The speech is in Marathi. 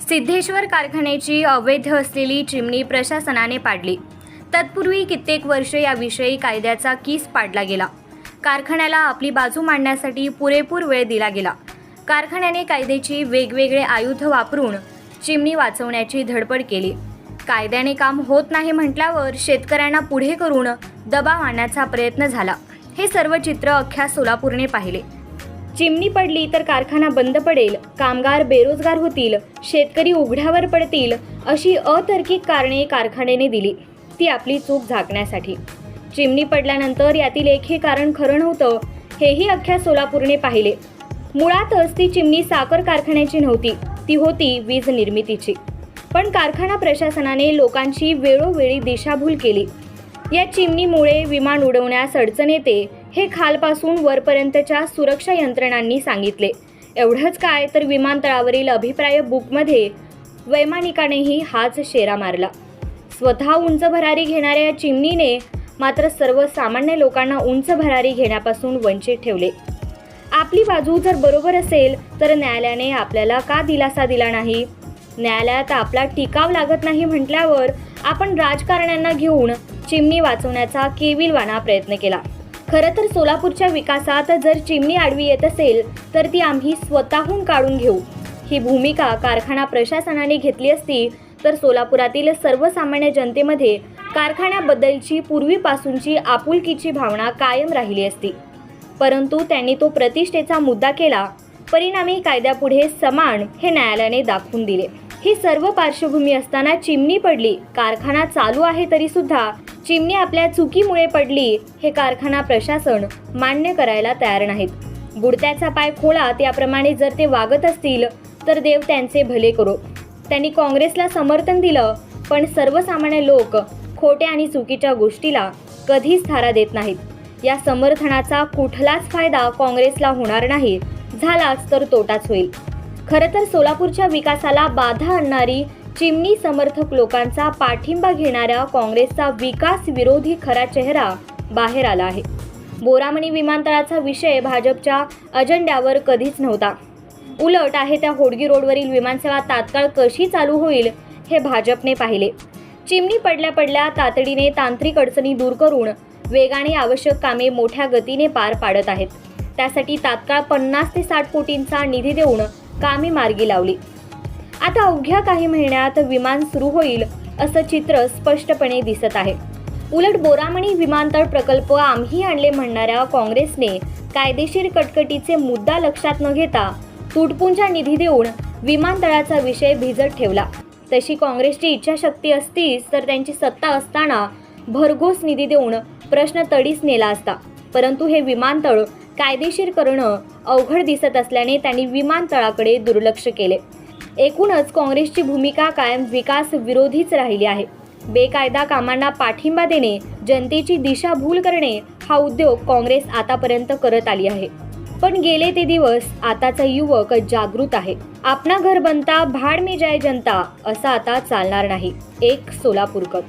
सिद्धेश्वर कारखान्याची अवैध असलेली चिमणी प्रशासनाने पाडली. तत्पूर्वी कित्येक वर्ष याविषयी कायद्याचा कीस पाडला गेला. कारखान्याला आपली बाजू मांडण्यासाठी पुरेपूर वेळ दिला गेला. कारखान्याने कायद्याची वेगवेगळे आयुध वापरून चिमणी वाचवण्याची धडपड केली. कायद्याने काम होत नाही म्हटल्यावर शेतकऱ्यांना पुढे करून दबाव आणण्याचा प्रयत्न झाला. हे सर्व चित्र अख्ख्या सोलापूरने पाहिले. चिमणी पडली तर कारखाना बंद पडेल कामगार बेरोजगार होतील शेतकरी उघड्यावर पडतील अशी अतर्किक कारणे कारखान्याने दिली. ती आपली चूक झाकण्यासाठी. चिमणी पडल्यानंतर यातील एक हे कारण खरं नव्हतं हेही अख्ख्या सोलापूरने पाहिले. मुळातच ती चिमणी साखर कारखान्याची नव्हती ती होती वीज निर्मितीची. पण कारखाना प्रशासनाने लोकांची वेळोवेळी दिशाभूल केली. या चिमणीमुळे विमान उडवण्यास अडचण येते हे खालपासून वरपर्यंतच्या सुरक्षा यंत्रणांनी सांगितले. एवढंच काय तर विमानतळावरील अभिप्राय बुकमध्ये वैमानिकानेही हाच शेरा मारला. स्वतः उंच भरारी घेणाऱ्या या चिमणीने मात्र सर्वसामान्य लोकांना उंच भरारी घेण्यापासून वंचित ठेवले. आपली बाजू जर बरोबर असेल तर न्यायालयाने आपल्याला का दिलासा दिला नाही? न्यायालयात आपला टिकाव लागत नाही म्हटल्यावर आपण राजकारण्यांना घेऊन चिमणी वाचवण्याचा केविलवाना प्रयत्न केला. खरं तर सोलापूरच्या विकासात जर चिमणी आडवी येत असेल तर ती आम्ही स्वतःहून काढून घेऊ. ही भूमिका कारखाना प्रशासनाने घेतली असती तर सोलापुरातील सर्वसामान्य जनतेमध्ये कारखान्याबद्दलची पूर्वीपासूनची आपुलकीची भावना कायम राहिली असती. परंतु त्यांनी तो प्रतिष्ठेचा मुद्दा केला. परिणामी कायद्यापुढे समान हे न्यायालयाने दाखवून दिले. ही सर्व पार्श्वभूमी असताना चिमणी पडली. कारखाना चालू आहे तरी सुद्धा चिमणी आपल्या चुकीमुळे पडली हे कारखाना प्रशासन मान्य करायला तयार नाहीत. बुडत्याचा पाय खोळा त्याप्रमाणे जर ते वागत असतील तर देव त्यांचे भले करो. त्यांनी काँग्रेसला समर्थन दिलं पण सर्वसामान्य लोक खोट्या आणि चुकीच्या गोष्टीला कधीच थारा देत नाहीत. या समर्थनाचा कुठलाच फायदा काँग्रेसला होणार नाही झालाच तर तोटाच होईल. खरं तर सोलापूरच्या विकासाला बाधा आणणारी चिमणी समर्थक लोकांचा पाठिंबा घेणाऱ्या काँग्रेसचा विकास विरोधी खरा चेहरा बाहेर आला आहे. बोरामणी विमानतळाचा विषय भाजपच्या अजेंड्यावर कधीच नव्हता. उलट आहे त्या होडगी रोडवरील विमानसेवा तात्काळ कशी चालू होईल हे भाजपने पाहिले. चिमणी पडल्या पडल्या तातडीने तांत्रिक अडचणी दूर करून वेगाने आवश्यक कामे मोठ्या गतीने पार पाडत आहेत. त्यासाठी तात्काळ पन्नास ते साठ कोटींचा निधी देऊन कामे मार्गी लावली. आता अवघ्या काही महिन्यात विमान सुरू होईल असं चित्र स्पष्टपणे दिसत आहे. उलट बोरामणी विमानतळ प्रकल्प आम्ही आणले म्हणणाऱ्या काँग्रेसने कायदेशीर कटकटीचे मुद्दा लक्षात न घेता तुटपुंजा निधी देऊन विमानतळाचा विषय भिजत ठेवला. तशी काँग्रेसची इच्छाशक्ती असतीच तर त्यांची सत्ता असताना भरघोस निधी देऊन प्रश्न तडीस नेला असता. परंतु हे विमानतळ कायदेशीर करणं अवघड दिसत असल्याने त्यांनी विमानतळाकडे दुर्लक्ष केले. एकूणच काँग्रेसची भूमिका कायम विकास विरोधीच राहिली आहे. बेकायदा कामांना पाठिंबा देणे जनतेची दिशाभूल करणे हा उद्योग काँग्रेस आतापर्यंत करत आली आहे. पण गेले ते दिवस आताचा युवक जागृत आहे. आपणा घर बनता भाड मी जाय जनता असं आता चालणार नाही. एक सोलापूरकर